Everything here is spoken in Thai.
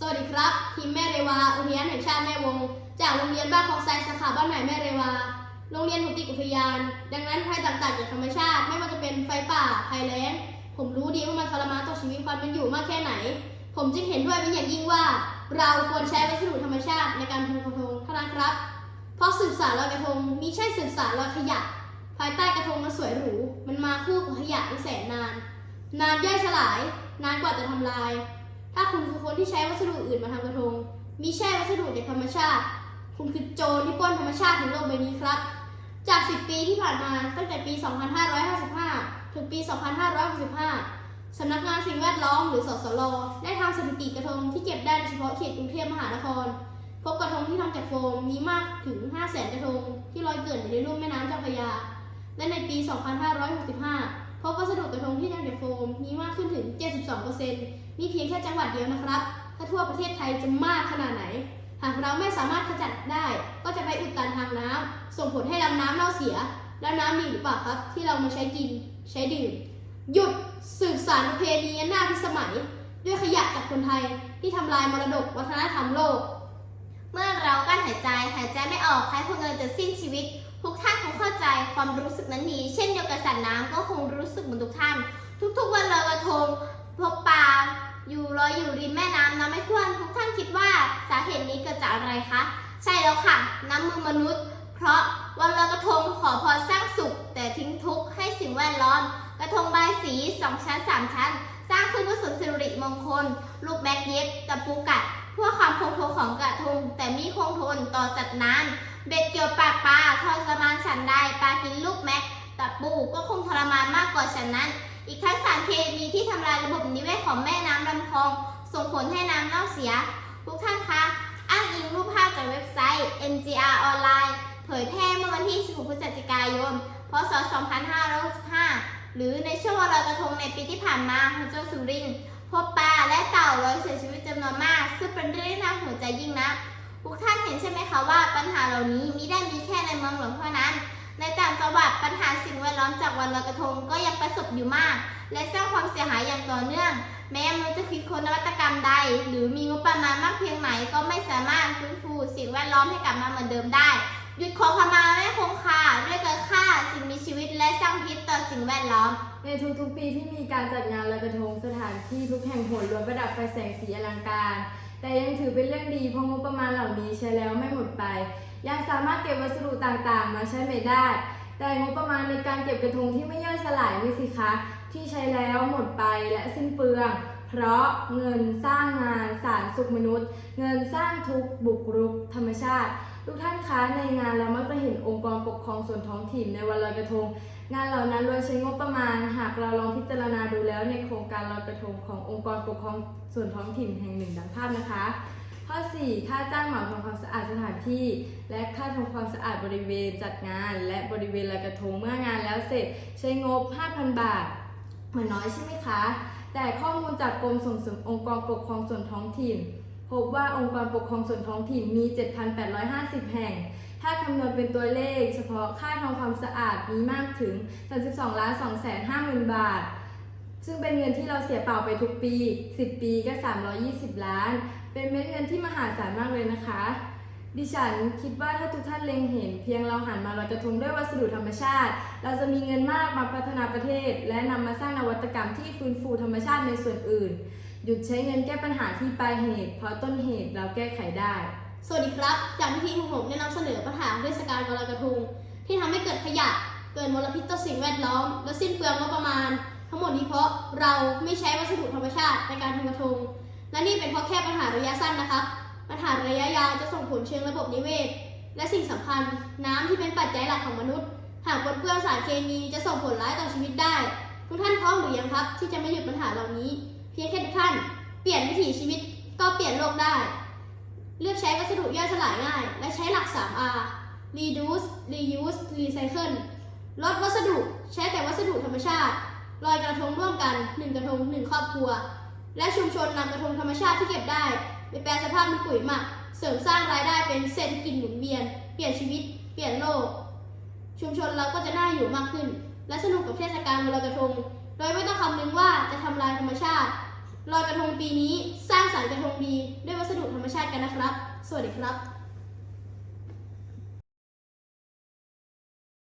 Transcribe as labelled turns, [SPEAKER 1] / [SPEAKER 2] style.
[SPEAKER 1] สวัสดีครับทีมแม่เรวาอุทยานแห่งชาติแม่วง จากโรงเรียนบ้านคลองไซสาขาบ้านใหม่แม่เรวา โรงเรียนผมติดอุทยาน ดังนั้นภัยต่างๆจากธรรมชาติ ไม่ว่าจะเป็นไฟป่าภัยแล้ง ผมรู้ดีว่ามันทรมานต่อชีวิตความเป็นอยู่มากแค่ไหน ผมจึงเห็นด้วยเป็นอย่างยิ่งว่า เราควรใช้วัสดุธรรมชาติในการทำกระทงเท่านั้นครับ เพราะสืบสารลอยกระทงมิใช่สืบสารลอยขยะ ภายใต้กระทงมันสวยหรู มันมาคู่กับขยะที่แสนนาน นานย่อยสลาย นานกว่าจะทำลาย ถ้าคุณคือคนที่ใช้วัสดุอื่นมาทำกระทงมิใช่วัสดุจากธรรมชาติ คุณคือโจรที่ปล้นธรรมชาติของโลกใบนี้ครับ จาก 10 ปีที่ผ่านมาตั้งแต่ปี 2555 ถึงปี 2565 สำนักงานสิ่งแวดล้อมหรือสสลได้ทำสถิติกระทงที่เก็บได้เฉพาะเขตกรุงเทพมหานคร พบกระทงที่ทำจากโฟมมีมากถึง 500,000 กระทงที่ลอยเกลื่อนอยู่ในลุ่มแม่น้ำเจ้าพระยา และในปี 2565 พบวัสดุกระทงที่ทำจากโฟมมีมากขึ้นถึง 72%นี่เพียงแค่จังหวัดเดียวนะครับ ถ้าทั่วประเทศไทยจะมากขนาดไหน หากเราไม่สามารถขจัดได้ ก็จะไปอุดตันทางน้ำส่งผลให้ลำน้ำเน่าเสีย แล้วน้ำมีหรือเปล่าครับ ที่เรามาใช้กินใช้ดื่ม หยุดสืบสารประเพณีอันน่าพิสมัย ด้วยขยะจากคนไทยที่ทำลายมรดกวัฒนธรรมโลก
[SPEAKER 2] เมื่อเรากั้นหายใจหายใจไม่ออกคล้ายคนกำลังจะสิ้นชีวิต ทุกท่านคงเข้าใจความรู้สึกนั้นดีเช่นเดียวกับสัตว์น้ำก็คงรู้สึกเหมือนทุกท่าน ทุกๆวันลอยกระทงพบปลาอยู่ลอยอยู่ริมแม่น้ำน้ำไม่ท่วมทุกท่านคิดว่าสาเหตุนี้เกิดจากอะไรคะ ใช่แล้วค่ะ น้ำมือมนุษย์ เพราะวันลอยกระทงขอพรสร้างสุข แต่ทิ้งทุกข์ให้สิ่งแวดล้อม กระทงใบสีสองชั้นสามชั้น สร้างขึ้นเพื่อสริมสิริมงคล ลูกแบกเย็บตะปูกัด พื่อความคงทนของกระทง แต่มีคงทนต่อสัตว์น้ำเบ็ดเกี่ยวปากปลาทรมานฉันใดปลากินลูกแม็กตะปูก็คงทรมานมากกว่าฉันนั้น อีกทั้งสารเคมีที่ทำลายระบบนิเวศของแม่น้ำลำคลอง ส่งผลให้น้ำเน่าเสีย ทุกท่านคะอ้างอิงรูปภาพจากเว็บไซต์ MGR ออนไลน์เผยแพร่เมื่อวันที่ 16 พฤศจิกายน พศ 2565 หรือในช่วงวันลอยกระทงในปีที่ผ่านมาของเจ้าสุรินพบปลาและเต่าลอย เป็นเรื่องที่น่าหัวใจยิ่งนักทุกท่านเห็นใช่ไหมคะว่าปัญหาเหล่านี้มิได้มีแค่ในเมืองหลวงเท่านั้น ในต่างจังหวัดปัญหาสิ่งแวดล้อมจากวันลอยกระทงก็ยังประสบอยู่มาก และสร้างความเสียหายอย่างต่อเนื่อง แม้มนุษย์จะคิดค้นนวัตกรรมใด หรือมีงบประมาณมากเพียงไหนก็ไม่สามารถฟื้นฟูสิ่งแวดล้อมให้กลับมาเหมือนเดิมได้หยุดขอขมาไม่คงคาด้วยการฆ่าสิ่งมีชีวิตและสร้างพิษต่อสิ่งแวดล้อม
[SPEAKER 3] ในทุกๆปีที่มีการจัดงานลอยกระทงสถานที่ทุกแห่งโหนล้วนประดับไฟแสงสีอลังการ แต่ยังถือเป็นเรื่องดีเพราะงบประมาณเหล่านี้ใช้แล้วไม่หมดไป ยังสามารถเก็บวัสดุต่างๆ มาใช้ใหม่ได้ แต่งบประมาณในการเก็บกระทงที่ไม่ย่อยสลายนี่สิคะ ที่ใช้แล้วหมดไปและสิ้นเปลือง เพราะเงินสร้างงานสารสุขมนุษย์ เงินสร้างทุกบุกรุกธรรมชาติ ทุกท่านคะในงานเรามักจะเห็นองค์กรปกครองส่วนท้องถิ่นในวันลอยกระทง งานเหล่านั้นล้วนใช้งบประมาณ หากเราลองพิจารณาดูแล้วในโครงการลอยกระทงขององค์กรปกครองส่วนท้องถิ่นแห่งหนึ่งดังภาพนะคะ ข้อ 4 ค่าจ้างเหมาทำความสะอาดสถานที่ และค่าทำความสะอาดบริเวณจัดงาน และบริเวณลอยกระทงเมื่องานแล้วเสร็จใช้งบ 5,000 บาทเหมือนน้อยใช่ไหมคะ แต่ข้อมูลจากกรมส่งเสริมองค์กรปกครองส่วนท้องถิ่น พบว่าองค์กรปกครองส่วนท้องถิ่นมี 7,850 แห่ง ถ้าคำนวณเป็นตัวเลข เฉพาะค่าทำความสะอาดมีมากถึง 32ล้าน2แสน5หมื่นบาท ซึ่งเป็นเงินที่เราเสียเปล่าไปทุกปี 10 ปีก็ 320 ล้าน เป็นเม็ดเงินที่มหาศาลมากเลยนะคะ ดิฉันคิดว่าถ้าทุกท่านเล็งเห็น เพียงเราหันมาลอยกระทงด้วยวัสดุธรรมชาติ เราจะมีเงินมากมาพัฒนาประเทศ และนำมาสร้างนวัตกรรมที่ฟื้นฟูธรรมชาติในส่วนอื่น หยุดใช้เงินแก้ปัญหาที่ปลายเหตุ เพราะต้นเหตุเราแก้ไขได้
[SPEAKER 1] สวัสดีครับ จากที่ทีมของผมได้นำเสนอปัญหาเทศกาลลอยกระทงที่ทำให้เกิดขยะเกิดมลพิษต่อสิ่งแวดล้อม และสิ้นเปลืองงบประมาณ ทั้งหมดนี้เพราะเราไม่ใช้วัสดุธรรมชาติในการทำกระทงและนี่เป็นเพราะแค่ปัญหาระยะสั้นนะครับ ปัญหาระยะยาวจะส่งผลเชิงระบบนิเวศ และสิ่งสำคัญ น้ำที่เป็นปัจจัยหลักของมนุษย์ หากปนเปื้อนสารเคมีจะส่งผลร้ายต่อชีวิตได้ ทุกท่านพร้อมหรือยังครับ ที่จะไม่หยุดปัญหาเหล่านี้ เพียงแค่ทุกท่าน เปลี่ยนวิถีชีวิตก็เปลี่ยนโลกได้ เลือกใช้วัสดุย่อยสลายง่าย และใช้หลัก 3R reduce reuse recycle ลดวัสดุใช้แต่วัสดุธรรมชาติลอยกระทงร่วมกัน 1 กระทง 1 ครอบครัว และชุมชนนำกระทงธรรมชาติที่เก็บได้ ไปแปลสภาพเป็นปุ๋ยหมัก เสริมสร้างรายได้เป็นเศรษฐกิจหมุนเวียน เปลี่ยนชีวิต เปลี่ยนโลก ชุมชนเราก็จะน่าอยู่มากขึ้น และสนุกกับเทศกาลลอยกระทง โดยไม่ต้องคำนึงว่าจะทำลายธรรมชาติลอยกระทงปีนี้สร้างสรรค์กระทงดี ด้วยวัสดุธรรมชาติกันนะครับ สวัสดีครับ